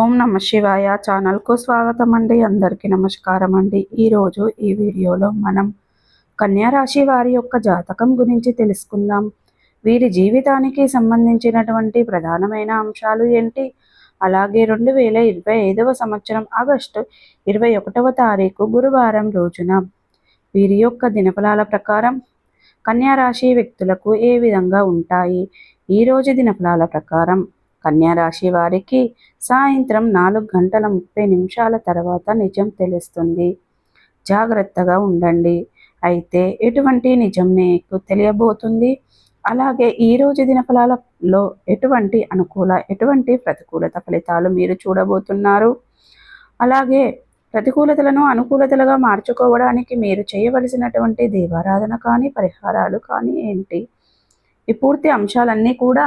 ఓం నమ శివాయ ఛానల్కు స్వాగతం అండి అందరికీ నమస్కారం అండి ఈరోజు ఈ వీడియోలో మనం కన్యా రాశి వారి యొక్క జాతకం గురించి తెలుసుకుందాం. వీరి జీవితానికి సంబంధించినటువంటి ప్రధానమైన అంశాలు ఏంటి? అలాగే రెండు వేల ఇరవై ఐదవ సంవత్సరం ఆగస్టు ఇరవై ఒకటవ తారీఖు గురువారం రోజున వీరి యొక్క దినఫలాల ప్రకారం కన్యా రాశి వ్యక్తులకు ఏ విధంగా ఉంటాయి? ఈ రోజు దినఫలాల ప్రకారం కన్యా రాశి వారికి సాయంత్రం నాలుగు గంటల ముప్పై నిమిషాల తర్వాత నిజం తెలుస్తుంది. జాగ్రత్తగా ఉండండి. అయితే ఎటువంటి నిజం నీకు తెలియబోతుంది? అలాగే ఈ రోజు దినఫలాలలో ఎటువంటి అనుకూల ఎటువంటి ప్రతికూలత ఫలితాలు మీరు చూడబోతున్నారు? అలాగే ప్రతికూలతలను అనుకూలతలుగా మార్చుకోవడానికి మీరు చేయవలసినటువంటి దేవారాధన కానీ పరిహారాలు కానీ ఏంటి? ఈ పూర్తి అంశాలన్నీ కూడా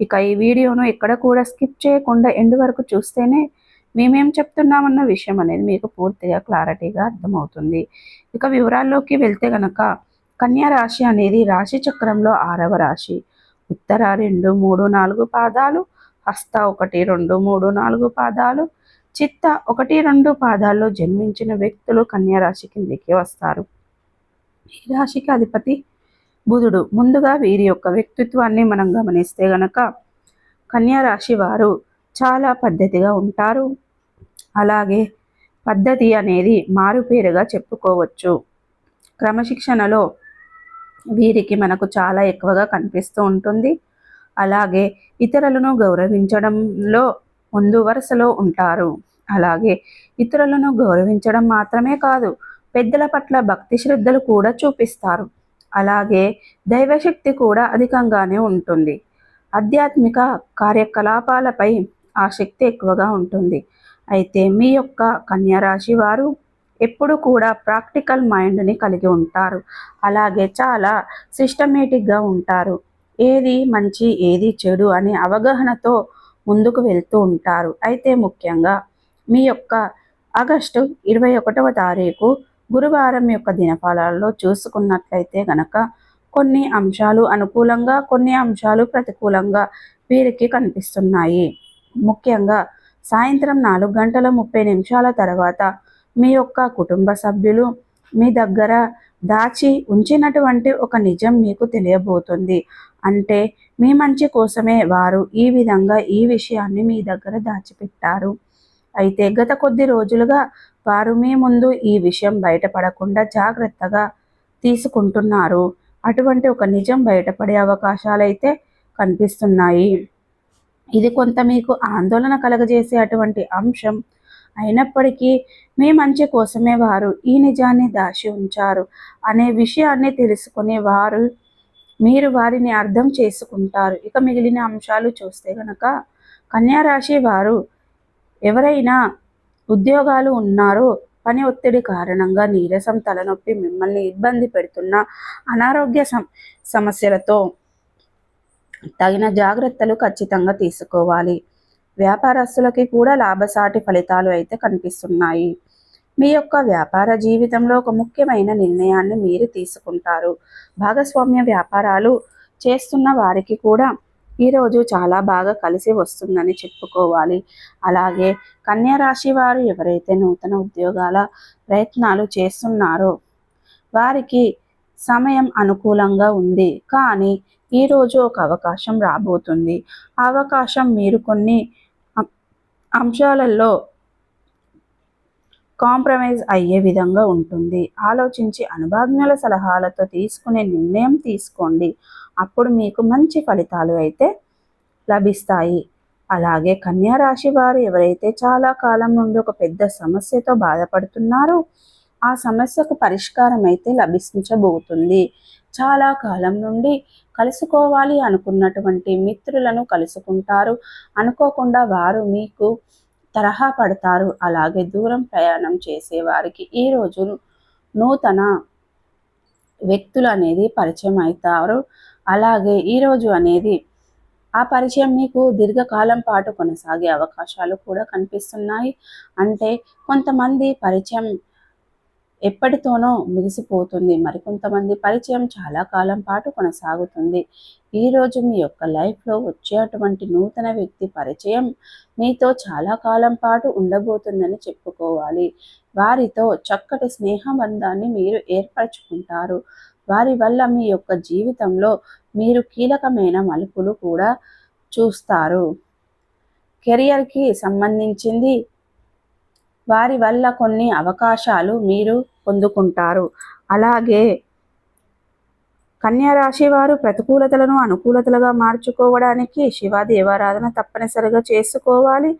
ఇక ఈ వీడియోను ఎక్కడ కూడా స్కిప్ చేయకుండా ఎండ్ వరకు చూస్తేనే మేమేం చెప్తున్నామన్న విషయం అనేది మీకు పూర్తిగా క్లారిటీగా అర్థమవుతుంది. ఇక వివరాల్లోకి వెళ్తే గనక కన్యా రాశి అనేది రాశి చక్రంలో ఆరవ రాశి. ఉత్తర రెండు మూడు నాలుగు పాదాలు హస్త ఒకటి రెండు మూడు నాలుగు పాదాలు చిత్త ఒకటి రెండు పాదాల్లో జన్మించిన వ్యక్తులు కన్యా రాశి కిందికి వస్తారు. ఈ రాశికి అధిపతి బుధుడు. ముందుగా వీరి యొక్క వ్యక్తిత్వాన్ని మనం గమనిస్తే గనక కన్యా రాశి వారు చాలా పద్ధతిగా ఉంటారు. అలాగే పద్ధతి అనేది మారుపేరుగా చెప్పుకోవచ్చు. క్రమశిక్షణలో వీరికి మనకు చాలా ఎక్కువగా కనిపిస్తూ ఉంటుంది. అలాగే ఇతరులను గౌరవించడంలో ముందు వరుసలో ఉంటారు. అలాగే ఇతరులను గౌరవించడం మాత్రమే కాదు పెద్దల పట్ల భక్తి శ్రద్ధలు కూడా చూపిస్తారు. అలాగే దైవశక్తి కూడా అధికంగానే ఉంటుంది. ఆధ్యాత్మిక కార్యకలాపాలపై ఆ శక్తి ఎక్కువగా ఉంటుంది. అయితే మీ యొక్క కన్యరాశి వారు ఎప్పుడు కూడా ప్రాక్టికల్ మైండ్ని కలిగి ఉంటారు. అలాగే చాలా సిస్టమేటిక్గా ఉంటారు. ఏది మంచి ఏది చెడు అనే అవగాహనతో ముందుకు వెళ్తూ ఉంటారు. అయితే ముఖ్యంగా మీ యొక్క ఆగస్టు ఇరవై ఒకటవ తారీఖు గురువారం యొక్క దినఫలాల్లో చూసుకున్నట్లయితే గనక కొన్ని అంశాలు అనుకూలంగా కొన్ని అంశాలు ప్రతికూలంగా వీరికి కనిపిస్తున్నాయి. ముఖ్యంగా సాయంత్రం నాలుగు గంటల ముప్పై నిమిషాల తర్వాత మీ యొక్క కుటుంబ సభ్యులు మీ దగ్గర దాచి ఉంచినటువంటి ఒక నిజం మీకు తెలియబోతుంది. అంటే మీ మంచి కోసమే వారు ఈ విధంగా ఈ విషయాన్ని మీ దగ్గర దాచిపెట్టారు. అయితే గత కొద్ది రోజులుగా వారు మీ ముందు ఈ విషయం బయటపడకుండా జాగ్రత్తగా తీసుకుంటున్నారు. అటువంటి ఒక నిజం బయటపడే అవకాశాలు అయితే కనిపిస్తున్నాయి. ఇది కొంత మీకు ఆందోళన కలగజేసే అటువంటి అంశం అయినప్పటికీ మీ మంచి కోసమే వారు ఈ నిజాన్ని దాచి ఉంచారు అనే విషయాన్ని తెలుసుకునే వారు మీరు వారిని అర్థం చేసుకుంటారు. ఇక మిగిలిన అంశాలు చూస్తే గనక కన్యారాశి వారు ఎవరైనా ఉద్యోగాలు ఉన్నారో. పని ఒత్తిడి కారణంగా నీరసం తలనొప్పి మిమ్మల్ని ఇబ్బంది పెడుతున్న అనారోగ్య సమస్యలతో తగిన జాగ్రత్తలు ఖచ్చితంగా తీసుకోవాలి. వ్యాపారస్తులకి కూడా లాభసాటి ఫలితాలు అయితే కనిపిస్తున్నాయి. మీ యొక్క వ్యాపార జీవితంలో ఒక ముఖ్యమైన నిర్ణయాన్ని మీరు తీసుకుంటారు. భాగస్వామ్య వ్యాపారాలు చేస్తున్న వారికి కూడా ఈరోజు చాలా బాగా కలిసి వస్తుందని చెప్పుకోవాలి. అలాగే కన్యా రాశి వారు ఎవరైతే నూతన ఉద్యోగాల ప్రయత్నాలు చేస్తున్నారో వారికి సమయం అనుకూలంగా ఉంది. కానీ ఈరోజు ఒక అవకాశం రాబోతుంది. ఆ అవకాశం మీరు కొన్ని అంశాలలో కాంప్రమైజ్ అయ్యే విధంగా ఉంటుంది. ఆలోచించి అనుభాజ్ఞుల సలహాలతో తీసుకునే నిర్ణయం తీసుకోండి. అప్పుడు మీకు మంచి ఫలితాలు అయితే లభిస్తాయి. అలాగే కన్యా రాశి వారు ఎవరైతే చాలా కాలం నుండి ఒక పెద్ద సమస్యతో బాధపడుతున్నారో ఆ సమస్యకు పరిష్కారం అయితే లభించబోతుంది. చాలా కాలం నుండి కలుసుకోవాలి అనుకున్నటువంటి మిత్రులను కలుసుకుంటారు. అనుకోకుండా వారు మీకు తరహా పడతారు. అలాగే దూరం ప్రయాణం చేసే వారికి ఈ రోజు నూతన వ్యక్తులు అనేది పరిచయం అవుతారు. అలాగే ఈరోజు అనేది ఆ పరిచయం మీకు దీర్ఘకాలం పాటు కొనసాగే అవకాశాలు కూడా కనిపిస్తున్నాయి. అంటే కొంతమంది పరిచయం ఎప్పటితోనో ముగిసిపోతుంది. మరికొంతమంది పరిచయం చాలా కాలం పాటు కొనసాగుతుంది. ఈరోజు మీ యొక్క లైఫ్లో వచ్చేటువంటి నూతన వ్యక్తి పరిచయం మీతో చాలా కాలం పాటు ఉండబోతుందని చెప్పుకోవాలి. వారితో చక్కటి స్నేహబంధాన్ని మీరు ఏర్పరచుకుంటారు. వారి వల్ల మీ యొక్క జీవితంలో మీరు కీలకమైన మలుపులు కూడా చూస్తారు. కెరియర్కి సంబంధించింది వారి వల్ల కొన్ని అవకాశాలు మీరు పొందుకుంటారు. అలాగే కన్యారాశి వారు ప్రతికూలతలను అనుకూలతలుగా మార్చుకోవడానికి శివ దేవారాధన తప్పనిసరిగా చేసుకోవాలి.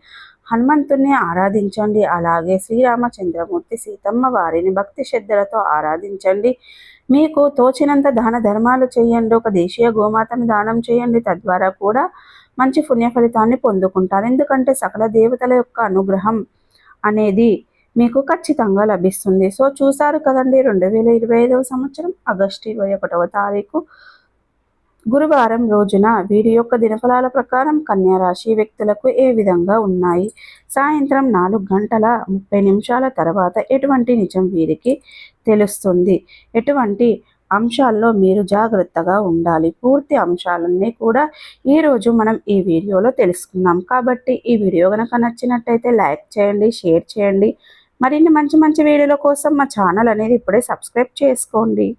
హనుమంతుణ్ణి ఆరాధించండి. అలాగే శ్రీరామచంద్రమూర్తి సీతమ్మ వారిని భక్తి శ్రద్ధలతో ఆరాధించండి. మీకు తోచినంత దాన ధర్మాలు చేయండి. ఒక దేశీయ గోమాతను దానం చేయండి. తద్వారా కూడా మంచి పుణ్య ఫలితాన్ని పొందుకుంటారు. ఎందుకంటే సకల దేవతల యొక్క అనుగ్రహం అనేది మీకు ఖచ్చితంగా లభిస్తుంది. సో చూసారు కదండి రెండు వేల ఇరవై ఐదవ సంవత్సరం ఆగస్టు ఇరవై ఒకటవ తారీఖు. గురువారం రోజున వీరి యొక్క దినఫలాల ప్రకారం కన్యారాశి వ్యక్తులకు ఏ విధంగా ఉన్నాయి? సాయంత్రం నాలుగు గంటల ముప్పై నిమిషాల తర్వాత ఎటువంటి నిజం వీరికి తెలుస్తుంది? ఎటువంటి అంశాల్లో మీరు జాగ్రత్తగా ఉండాలి? పూర్తి అంశాలన్నీ కూడా ఈరోజు మనం ఈ వీడియోలో తెలుసుకున్నాం కాబట్టి ఈ వీడియో కనుక నచ్చినట్టయితే లైక్ చేయండి షేర్ చేయండి. మరిన్ని మంచి మంచి వీడియోల కోసం మా ఛానల్ అనేది ఇప్పుడే సబ్స్క్రైబ్ చేసుకోండి.